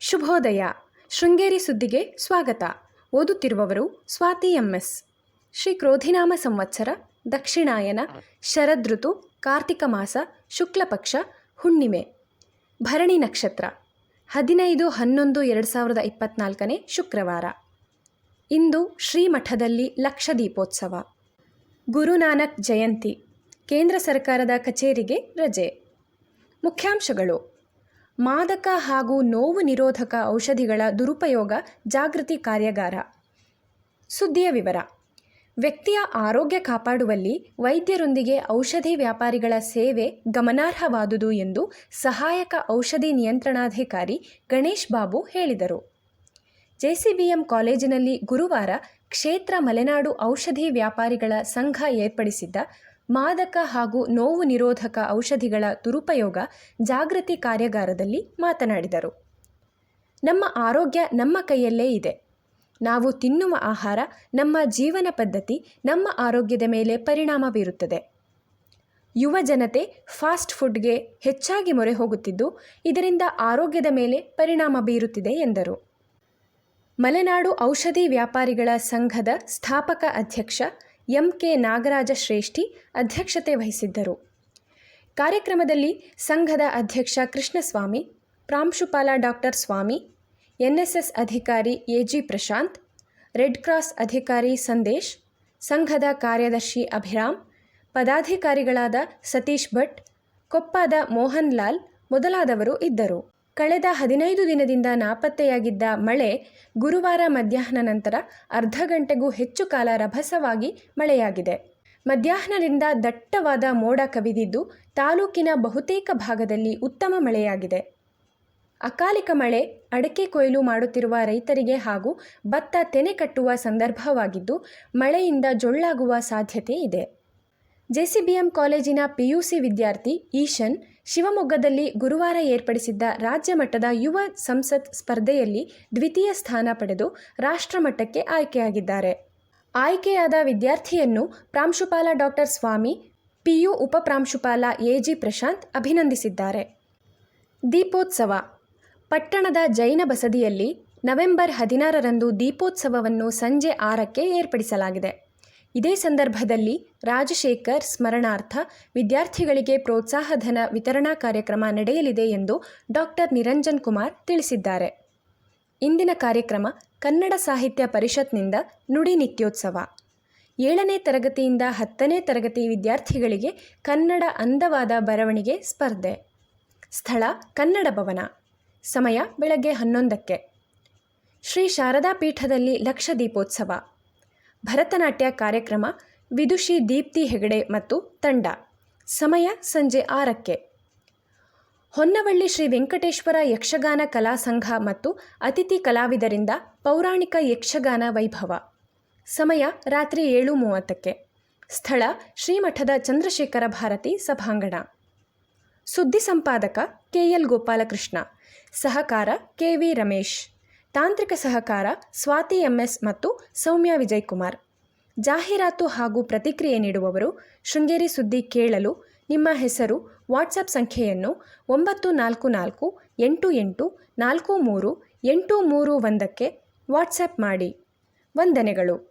ಶುಭೋದಯ. ಶೃಂಗೇರಿ ಸುದ್ದಿಗೆ ಸ್ವಾಗತ. ಓದುತ್ತಿರುವವರು ಸ್ವಾತಿ ಎಂಎಸ್. ಶ್ರೀ ಕ್ರೋಧಿನಾಮ ಸಂವತ್ಸರ, ದಕ್ಷಿಣಾಯನ, ಶರದೃತು, ಕಾರ್ತಿಕ ಮಾಸ, ಶುಕ್ಲಪಕ್ಷ, ಹುಣ್ಣಿಮೆ. ಭರಣಿ ನಕ್ಷತ್ರ. ಹದಿನೈದು ಹನ್ನೊಂದು ಎರಡು ಸಾವಿರದ ಇಪ್ಪತ್ನಾಲ್ಕನೇ ಶುಕ್ರವಾರ. ಇಂದು ಶ್ರೀಮಠದಲ್ಲಿ ಲಕ್ಷ ದೀಪೋತ್ಸವ ಗುರುನಾನಕ್ ಜಯಂತಿ. ಕೇಂದ್ರ ಸರ್ಕಾರದ ಕಚೇರಿಗೆ ರಜೆ. ಮುಖ್ಯಾಂಶಗಳು. ಮಾದಕ ಹಾಗೂ ನೋವು ನಿರೋಧಕ ಔಷಧಿಗಳ ದುರುಪಯೋಗ ಜಾಗೃತಿ ಕಾರ್ಯಾಗಾರ. ಸುದ್ದಿಯ ವಿವರ. ವ್ಯಕ್ತಿಯ ಆರೋಗ್ಯ ಕಾಪಾಡುವಲ್ಲಿ ವೈದ್ಯರೊಂದಿಗೆ ಔಷಧಿ ವ್ಯಾಪಾರಿಗಳ ಸೇವೆ ಗಮನಾರ್ಹವಾದುದು ಎಂದು ಸಹಾಯಕ ಔಷಧಿ ನಿಯಂತ್ರಣಾಧಿಕಾರಿ ಗಣೇಶ್ ಬಾಬು ಹೇಳಿದರು. ಜೆಸಿಬಿಎಂ ಕಾಲೇಜಿನಲ್ಲಿ ಗುರುವಾರ ಕ್ಷೇತ್ರ ಮಲೆನಾಡು ಔಷಧಿ ವ್ಯಾಪಾರಿಗಳ ಸಂಘ ಏರ್ಪಡಿಸಿದ್ದ ಮಾದಕ ಹಾಗೂ ನೋವು ನಿರೋಧಕ ಔಷಧಿಗಳ ದುರುಪಯೋಗ ಜಾಗೃತಿ ಕಾರ್ಯಾಗಾರದಲ್ಲಿ ಮಾತನಾಡಿದರು. ನಮ್ಮ ಆರೋಗ್ಯ ನಮ್ಮ ಕೈಯಲ್ಲೇ ಇದೆ. ನಾವು ತಿನ್ನುವ ಆಹಾರ, ನಮ್ಮ ಜೀವನ ಪದ್ಧತಿ, ನಮ್ಮ ಆರೋಗ್ಯದ ಮೇಲೆ ಪರಿಣಾಮ ಬೀರುತ್ತದೆ. ಯುವ ಜನತೆ ಫಾಸ್ಟ್ ಫುಡ್ಗೆ ಹೆಚ್ಚಾಗಿ ಮೊರೆ ಹೋಗುತ್ತಿದ್ದು, ಇದರಿಂದ ಆರೋಗ್ಯದ ಮೇಲೆ ಪರಿಣಾಮ ಬೀರುತ್ತಿದೆ ಎಂದರು. ಮಲೆನಾಡು ಔಷಧಿ ವ್ಯಾಪಾರಿಗಳ ಸಂಘದ ಸ್ಥಾಪಕ ಅಧ್ಯಕ್ಷ ಎಂ ಕೆ ನಾಗರಾಜ ಶ್ರೇಷ್ಠಿ ಅಧ್ಯಕ್ಷತೆ ವಹಿಸಿದ್ದರು. ಕಾರ್ಯಕ್ರಮದಲ್ಲಿ ಸಂಘದ ಅಧ್ಯಕ್ಷ ಕೃಷ್ಣಸ್ವಾಮಿ, ಪ್ರಾಂಶುಪಾಲ ಡಾಕ್ಟರ್ ಸ್ವಾಮಿ, ಎನ್ಎಸ್ಎಸ್ ಅಧಿಕಾರಿ ಎಜಿ ಪ್ರಶಾಂತ್, ರೆಡ್ ಕ್ರಾಸ್ ಅಧಿಕಾರಿ ಸಂದೇಶ್, ಸಂಘದ ಕಾರ್ಯದರ್ಶಿ ಅಭಿರಾಮ್, ಪದಾಧಿಕಾರಿಗಳಾದ ಸತೀಶ್ ಭಟ್, ಕೊಪ್ಪದ ಮೋಹನ್ ಲಾಲ್ ಮೊದಲಾದವರು ಇದ್ದರು. ಕಳೆದ ಹದಿನೈದು ದಿನದಿಂದ ನಾಪತ್ತೆಯಾಗಿದ್ದ ಮಳೆ ಗುರುವಾರ ಮಧ್ಯಾಹ್ನ ನಂತರ ಅರ್ಧ ಗಂಟೆಗೂ ಹೆಚ್ಚು ಕಾಲ ರಭಸವಾಗಿ ಮಳೆಯಾಗಿದೆ. ಮಧ್ಯಾಹ್ನದಿಂದ ದಟ್ಟವಾದ ಮೋಡ ಕವಿದಿದ್ದು ತಾಲೂಕಿನ ಬಹುತೇಕ ಭಾಗದಲ್ಲಿ ಉತ್ತಮ ಮಳೆಯಾಗಿದೆ. ಅಕಾಲಿಕ ಮಳೆ, ಅಡಕೆ ಕೊಯ್ಲು ಮಾಡುತ್ತಿರುವ ರೈತರಿಗೆ ಹಾಗೂ ಭತ್ತ ತೆನೆ ಕಟ್ಟುವ ಸಂದರ್ಭವಾಗಿದ್ದು ಮಳೆಯಿಂದ ಜೊಳ್ಳಾಗುವ ಸಾಧ್ಯತೆ ಇದೆ. ಜೆಸಿಬಿಎಂ ಕಾಲೇಜಿನ ಪಿಯುಸಿ ವಿದ್ಯಾರ್ಥಿ ಈಶನ್ ಶಿವಮೊಗ್ಗದಲ್ಲಿ ಗುರುವಾರ ಏರ್ಪಡಿಸಿದ್ದ ರಾಜ್ಯ ಮಟ್ಟದ ಯುವ ಸಂಸತ್ ಸ್ಪರ್ಧೆಯಲ್ಲಿ ದ್ವಿತೀಯ ಸ್ಥಾನ ಪಡೆದು ರಾಷ್ಟ್ರಮಟ್ಟಕ್ಕೆ ಆಯ್ಕೆಯಾಗಿದ್ದಾರೆ. ಆಯ್ಕೆಯಾದ ವಿದ್ಯಾರ್ಥಿಯನ್ನು ಪ್ರಾಂಶುಪಾಲ ಡಾಕ್ಟರ್ ಸ್ವಾಮಿ, ಪಿಯು ಉಪಪ್ರಾಂಶುಪಾಲ ಎಜಿ ಪ್ರಶಾಂತ್ ಅಭಿನಂದಿಸಿದ್ದಾರೆ. ದೀಪೋತ್ಸವ. ಪಟ್ಟಣದ ಜೈನ ಬಸದಿಯಲ್ಲಿ ನವೆಂಬರ್ ಹದಿನಾರರಂದು ದೀಪೋತ್ಸವವನ್ನು ಸಂಜೆ ಆರಕ್ಕೆ ಏರ್ಪಡಿಸಲಾಗಿದೆ. ಇದೇ ಸಂದರ್ಭದಲ್ಲಿ ರಾಜಶೇಖರ್ ಸ್ಮರಣಾರ್ಥ ವಿದ್ಯಾರ್ಥಿಗಳಿಗೆ ಪ್ರೋತ್ಸಾಹಧನ ವಿತರಣಾ ಕಾರ್ಯಕ್ರಮ ನಡೆಯಲಿದೆ ಎಂದು ಡಾಕ್ಟರ್ ನಿರಂಜನ್ ಕುಮಾರ್ ತಿಳಿಸಿದ್ದಾರೆ. ಇಂದಿನ ಕಾರ್ಯಕ್ರಮ ಕನ್ನಡ ಸಾಹಿತ್ಯ ಪರಿಷತ್ನಿಂದ ನುಡಿ ನಿತ್ಯೋತ್ಸವ. ಏಳನೇ ತರಗತಿಯಿಂದ ಹತ್ತನೇ ತರಗತಿ ವಿದ್ಯಾರ್ಥಿಗಳಿಗೆ ಕನ್ನಡ ಅಂದವಾದ ಬರವಣಿಗೆ ಸ್ಪರ್ಧೆ. ಸ್ಥಳ ಕನ್ನಡ ಭವನ. ಸಮಯ ಬೆಳಗ್ಗೆ ಹನ್ನೊಂದಕ್ಕೆ. ಶ್ರೀ ಶಾರದಾ ಪೀಠದಲ್ಲಿ ಲಕ್ಷ ದೀಪೋತ್ಸವ. ಭರತನಾಟ್ಯ ಕಾರ್ಯಕ್ರಮ, ವಿದುಷಿ ದೀಪ್ತಿ ಹೆಗಡೆ ಮತ್ತು ತಂಡ. ಸಮಯ ಸಂಜೆ ಆರಕ್ಕೆ. ಹೊನ್ನವಳ್ಳಿ ಶ್ರೀ ವೆಂಕಟೇಶ್ವರ ಯಕ್ಷಗಾನ ಕಲಾ ಸಂಘ ಮತ್ತು ಅತಿಥಿ ಕಲಾವಿದರಿಂದ ಪೌರಾಣಿಕ ಯಕ್ಷಗಾನ ವೈಭವ. ಸಮಯ ರಾತ್ರಿ ಏಳು ಮೂವತ್ತಕ್ಕೆ. ಸ್ಥಳ ಶ್ರೀಮಠದ ಚಂದ್ರಶೇಖರ ಭಾರತಿ ಸಭಾಂಗಣ. ಸುದ್ದಿ ಸಂಪಾದಕ ಕೆಎಲ್ ಗೋಪಾಲಕೃಷ್ಣ. ಸಹಕಾರ ಕೆವಿ ರಮೇಶ್. ತಾಂತ್ರಿಕ ಸಹಕಾರ, ಸ್ವಾತಿ ಎಂಎಸ್ ಮತ್ತು ಸೌಮ್ಯ ವಿಜಯಕುಮಾರ್. ಜಾಹೀರಾತು ಹಾಗೂ ಪ್ರತಿಕ್ರಿಯೆ ನೀಡುವವರು ಶೃಂಗೇರಿ ಸುದ್ದಿ ಕೇಳಲು ನಿಮ್ಮ ಹೆಸರು ವಾಟ್ಸಪ್ ಸಂಖ್ಯೆಯನ್ನು ಒಂಬತ್ತು ನಾಲ್ಕು ನಾಲ್ಕು ಎಂಟು ಎಂಟು ನಾಲ್ಕು ಮೂರು ಎಂಟು ಮೂರು ಒಂದಕ್ಕೆ ವಾಟ್ಸಪ್ ಮಾಡಿ. ವಂದನೆಗಳು.